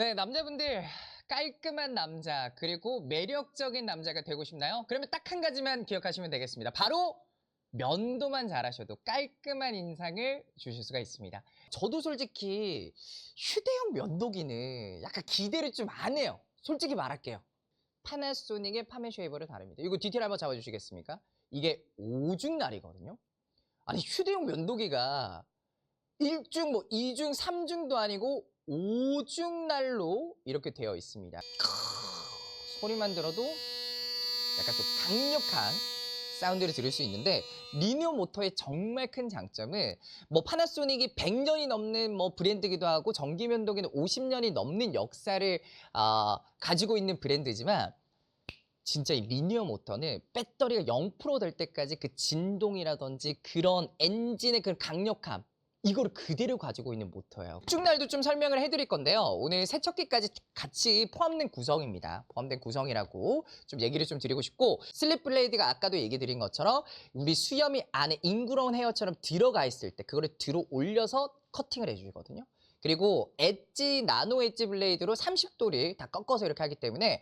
네, 남자분들 깔끔한 남자 그리고 매력적인 남자가 되고 싶나요? 그러면 딱 한 가지만 기억하시면 되겠습니다. 바로 면도만 잘하셔도 깔끔한 인상을 주실 수가 있습니다. 저도 솔직히 휴대용 면도기는 약간 기대를 좀 안 해요. 솔직히 말할게요. 파나소닉의 파메 쉐이버를 다릅니다. 이거 디테일 한번 잡아주시겠습니까? 이게 오중날이거든요. 아니 휴대용 면도기가 1중, 뭐 2중, 3중도 아니고 5중날로 이렇게 되어 있습니다. 소리만 들어도 약간 좀 강력한 사운드를 들을 수 있는데 리니어 모터의 정말 큰 장점은 뭐 파나소닉이 100년이 넘는 뭐 브랜드기도 하고 전기 면도기는 50년이 넘는 역사를 아, 가지고 있는 브랜드지만 진짜 이 리니어 모터는 배터리가 0%될 때까지 그 진동이라든지 그런 엔진의 그 강력함 이거를 그대로 가지고 있는 모터예요. 축날도 좀 설명을 해드릴 건데요. 오늘 세척기까지 같이 포함된 구성입니다. 포함된 구성이라고 좀 얘기를 좀 드리고 싶고 슬립 블레이드가 아까도 얘기 드린 것처럼 우리 수염이 안에 잉그러운 헤어처럼 들어가 있을 때 그거를 들어 올려서 커팅을 해주거든요. 그리고 엣지 나노 엣지 블레이드로 30도를 다 꺾어서 이렇게 하기 때문에